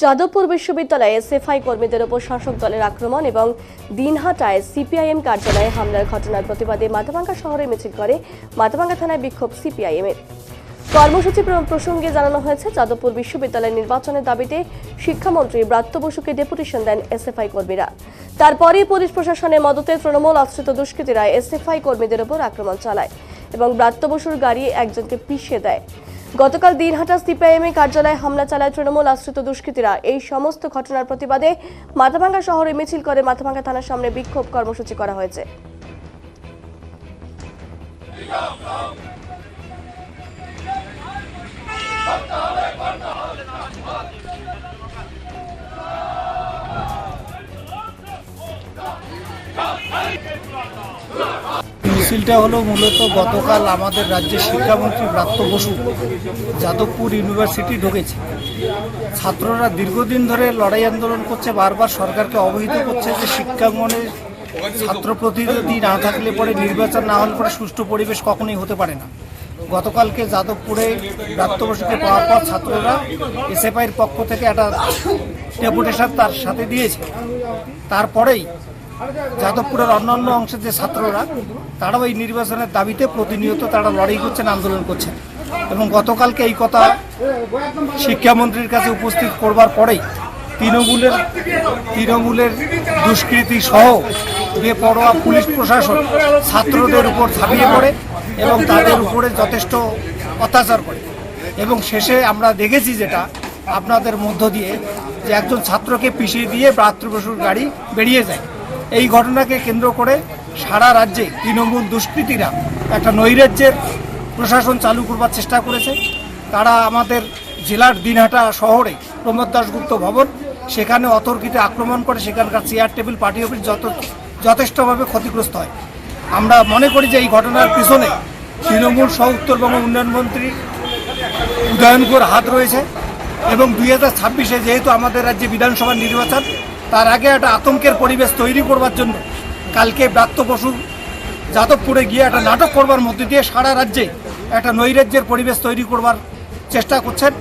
যাদবপুর বিশ্ববিদ্যালয়ে এসএফআই কর্মীদের ওপর শাসক দলের আক্রমণ এবং দিনহাটায় সিপিআইএম কার্যালয়ে হামলার ঘটনার প্রতিবাদে মাথাভাঙ্গা শহরে মিছিল করে মাথাভাঙ্গা থানায় বিক্ষোভ সিপিআইএম এর কর্মসূচি প্রসঙ্গে জানানো হয়েছে, যাদবপুর বিশ্ববিদ্যালয় নির্বাচনের দাবিতে শিক্ষামন্ত্রী ব্রাত্য বসুকে ডেপুটেশন দেন এসএফআই কর্মীরা। তারপরেই পুলিশ প্রশাসনের মদতে তৃণমূল আশ্রিত দুষ্কৃতীরা এসএফআই কর্মীদের ওপর আক্রমণ চালায় এবং ব্রাত্য বসুর গাড়ি একজনকে পিষে দেয়। গতকাল দিনহাটা সিপিআইএম এর কার্যালয়ে হামলা চালায় তৃণমূল আশ্রিত দুষ্কৃতীরা। এই সমস্ত ঘটনার প্রতিবাদে মাথাভাঙ্গা শহরে মিছিল করে মাথাভাঙ্গা থানার সামনে বিক্ষোভ কর্মসূচি করা হয়েছে। মিছিলটা হলো মূলত গতকাল আমাদের রাজ্যের শিক্ষামন্ত্রী ব্রাত্য বসু যাদবপুর ইউনিভার্সিটি ঢুকেছে। ছাত্ররা দীর্ঘদিন ধরে লড়াই আন্দোলন করছে, বারবার সরকারকে অবহিত করছে যে শিক্ষাঙ্গনের ছাত্র প্রতিনিধি না থাকলে পরে নির্বাচন না হলে পরে সুষ্ঠু পরিবেশ কখনোই হতে পারে না। গতকালকে যাদবপুরে বসুকে পাওয়ার পর ছাত্ররা এসএফআইয়ের পক্ষ থেকে একটা ডেপুটেশন তার সাথে দিয়েছে। তারপরেই যাদবপুরের অন্যান্য অংশের যে ছাত্ররা, তারাও এই নির্বাচনের দাবিতে প্রতিনিয়ত তারা লড়াই করছেন, আন্দোলন করছেন। এবং গতকালকে এই কথা শিক্ষামন্ত্রীর কাছে উপস্থিত করবার পরেই তৃণমূলের তৃণমূলের দুষ্কৃতি সহ বেপরোয়া পুলিশ প্রশাসন ছাত্রদের উপর ঝাঁপিয়ে পড়ে এবং তাদের উপরে যথেষ্ট অত্যাচার করে। এবং শেষে আমরা দেখেছি যেটা, আপনাদের মধ্য দিয়ে যে একজন ছাত্রকে পিছিয়ে দিয়ে ব্রাতৃবসুর গাড়ি বেরিয়ে যায়। এই ঘটনাকে কেন্দ্র করে সারা রাজ্যে তৃণমূল দুষ্কৃতীরা একটা নৈরাজ্যের প্রশাসন চালু করবার চেষ্টা করেছে। তারা আমাদের জেলার দিনহাটা শহরে প্রমোদ দাসগুপ্ত ভবন, সেখানে অতর্কিতে আক্রমণ করে সেখানকার চেয়ার টেবিল পার্টি অফিস যত যথেষ্টভাবে ক্ষতিগ্রস্ত হয়। আমরা মনে করি যে এই ঘটনার পিছনে তৃণমূল সহ উত্তরবঙ্গ উন্নয়ন মন্ত্রী হাত রয়েছে এবং দুই হাজার ছাব্বিশে যেহেতু আমাদের রাজ্যে বিধানসভা নির্বাচন তার আগে একটা আতঙ্কের পরিবেশ তৈরি করবার জন্য কালকে ব্রাত্য বসু যাদবপুরে গিয়ে একটা নাটক করবার মধ্যে দিয়ে সারা রাজ্যে একটা নৈরাজ্যের পরিবেশ তৈরি করবার চেষ্টা করছেন।